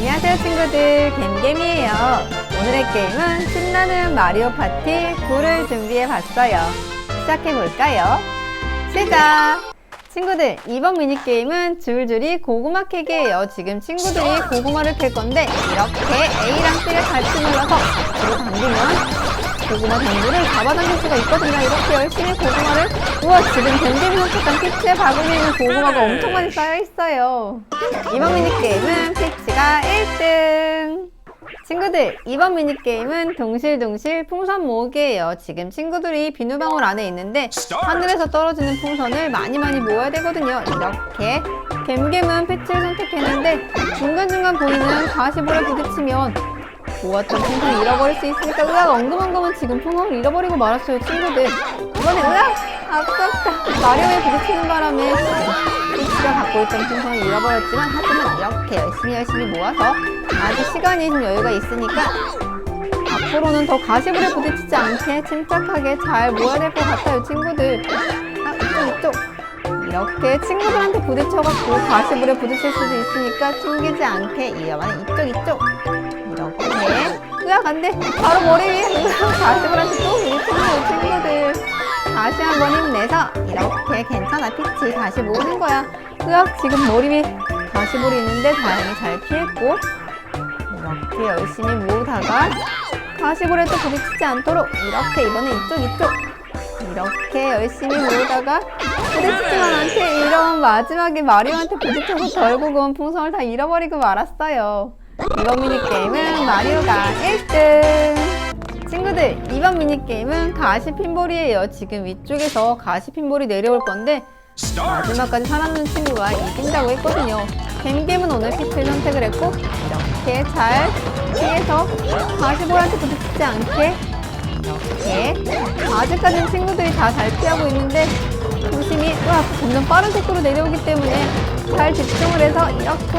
안녕하세요 친구들 겜겜이에요 오늘의 게임은 신나는 마리오 파티 9를 준비해 봤어요 시작해 볼까요? 시작! 친구들 이번 미니게임은 줄줄이 고구마 캐기예요 지금 친구들이 고구마를 캘 건데 이렇게 A랑 C를 같이 눌러서 앞으로 당기면 고구마 당구를 잡아당길 수가 있거든요. 이렇게 열심히 고구마를 우와 지금 뱀뱀이 선택한 피치의 바구니에 는 고구마가 엄청 많이 쌓여있어요. 이번 미니게임은 피치가 1등. 친구들 이번 미니게임은 동실동실 풍선 모으기예요. 지금 친구들이 비누방울 안에 있는데 하늘에서 떨어지는 풍선을 많이 많이 모아야 되거든요. 이렇게 겜겜은 패치를 선택했는데 중간중간 보이는 가시볼에 부딪히면 모았던 풍선 잃어버릴 수 있으니까 으악 엉금엉금은 지금 풍선을 잃어버리고 말았어요 친구들. 이번에 으악 아깝다. 마리오에 부딪히는 바람에 피치가 갖고 있던 풍선을 잃어버렸지만 하지만 이렇게 열심히 열심히 모아서 아직 시간이 좀 여유가 있으니까 앞으로는 더 가시불에 부딪히지 않게 침착하게 잘 모아야 될 것 같아요 친구들. 아 이쪽 이쪽. 이렇게 친구들한테 부딪혀갖고 가시불에 부딪힐 수도 있으니까 튕기지 않게 이번엔 이쪽 이쪽 으악 안돼 바로 머리 위에 으악 가시불한테 또 부딪히네요 친구들 다시 한 번 힘내서 이렇게 괜찮아. 피치. 다시 모으는 거야. 으악 지금 머리 위에 가시볼이 있는데 다행히 잘 피했고. 이렇게 열심히 모으다가 가시볼에 또 부딪히지 않도록 이렇게 이번엔 이쪽 이쪽. 이렇게 열심히 모으다가 부딪히지만 않게 이런 마지막에 마리오한테 부딪혀서 결국은 풍선을 다 잃어버리고 말았어요 이번 미니게임은 마리오가 1등 친구들 이번 미니게임은 가시 핀볼이에요 지금 위쪽에서 가시 핀볼이 내려올 건데 마지막까지 살아남는 친구가 이긴다고 했거든요. 뱀겜은 오늘 피치를 선택을 했고 이렇게 잘 피해서 가시볼한테 부딪히지 않게 이렇게 아직까지는 친구들이 다 잘 피하고 있는데 조심히 와 점점 빠른 속도로 내려오기 때문에 잘 집중을 해서 이렇게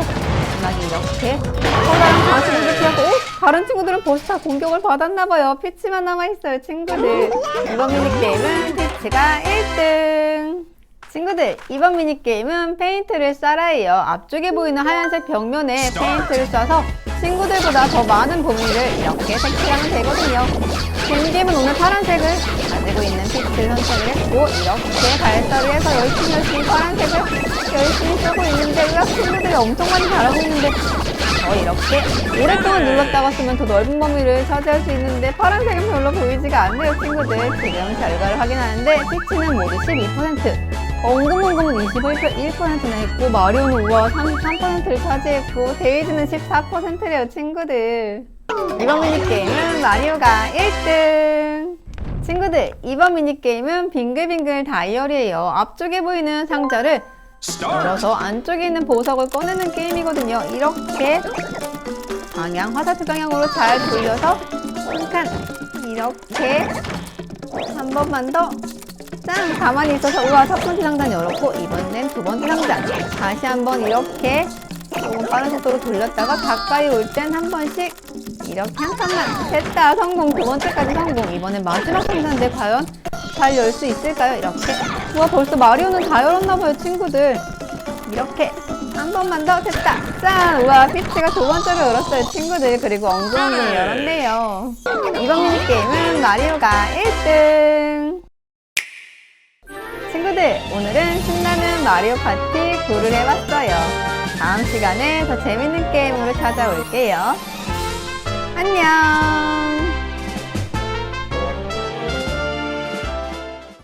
마지막에 이렇게 커다란 가시볼을 피하고 오! 다른 친구들은 벌써 다 공격을 받았나봐요. 피치만 남아있어요 친구들. 이번 미니게임은 피치가 1등. 친구들 이번 미니게임은 페인트를 쏴라예요 앞쪽에 보이는 하얀색 벽면에 페인트를 쏴서 친구들보다 더 많은 범위를 이렇게 색칠하면 되거든요 뱀겜은 오늘 파란색을 가지고 있는 피치를 선택을 했고 이렇게 발사를 해서 열심히 열심히 파란색을 열심히 쓰고 있는데 으악 친구들이 엄청 많이 잘하고 있는데 어 이렇게 오랫동안 눌렀다가 쓰면 더 넓은 범위를 차지할 수 있는데 파란색은 별로 보이지가 않네요 친구들. 지금 결과를 확인하는데 피치는 모두 12% 엉금엉금은 21%나 했고 마리오는 우와 33%를 차지했고 데이지는 14%래요 친구들. 이번 미니게임은 마리오가 1등 친구들 이번 미니게임은 빙글빙글 다이어리예요. 앞쪽에 보이는 상자를 열어서 안쪽에 있는 보석을 꺼내는 게임이거든요. 이렇게 방향 화살표 방향으로 잘 돌려서 한 칸 이렇게 한 번만 더 짠! 가만히 있어서 우와 첫 번째 상단 열었고 이번엔 두 번째 상단. 다시 한번 이렇게 빠른 속도로 돌렸다가 가까이 올 땐 한 번씩 이렇게 한 칸만. 됐다 성공. 두 번째까지 성공. 이번엔 마지막 상단인데 과연 잘 열 수 있을까요? 이렇게. 우와 벌써 마리오는 다 열었나봐요 친구들. 이렇게 한 번만 더. 됐다. 짠! 우와 피치가 두 번째로 열었어요 친구들. 그리고 엉금엉금 열었네요. 이번 미니게임은 마리오가 1등. 친구들, 오늘은 신나는 마리오 파티 9를 해봤어요. 다음 시간에 더 재밌는 게임으로 찾아올게요. 안녕!